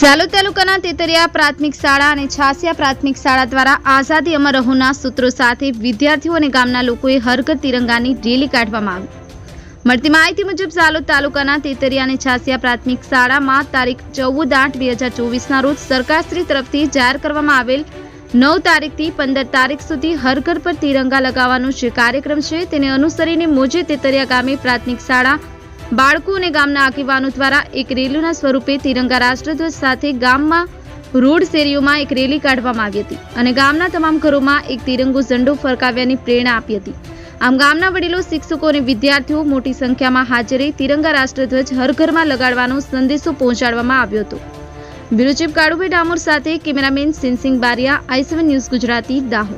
સાલોદ તાલુકાના તેતરિયા પ્રાથમિક શાળા અને છાસિયા પ્રાથમિક શાળા દ્વારા આઝાદી અમર રહોના સૂત્રો સાથે વિદ્યાર્થીઓ અને ગામના લોકોએ હરકત તિરંગાની રેલી કાઢવામાં આવી. મળતી માહિતી મુજબ સાલોદ તાલુકાના તેતરિયા અને છાસિયા પ્રાથમિક શાળામાં તારીખ ચૌદ આઠ બે હજાર ચોવીસના રોજ સરકારશ્રી તરફથી જાહેર કરવામાં આવેલ નવ તારીખથી પંદર તારીખ સુધી હરઘર પર તિરંગા લગાવવાનો જે કાર્યક્રમ છે, તેને અનુસરીને મોજે તેતરિયા ગામે પ્રાથમિક શાળા બાળકો અને ગામના આગેવાનો દ્વારા એક રેલીના સ્વરૂપે તિરંગા રાષ્ટ્રધ્વજ સાથે ગામમાં રોડ શેરીઓમાં એક રેલી કાઢવામાં આવી હતી અને ગામના તમામ ઘરોમાં એક તિરંગો ઝંડો ફરકાવ્યાની પ્રેરણા આપી હતી. આમ ગામના વડીલો, શિક્ષકો અને વિદ્યાર્થીઓ મોટી સંખ્યામાં હાજર તિરંગા રાષ્ટ્રધ્વજ હર ઘરમાં લગાડવાનો સંદેશો પહોંચાડવામાં આવ્યો હતો. બ્યુરો કાળુભાઈ ડામોર સાથે cameraman Sinsingh Bariya, I News Gujarati, Dahod.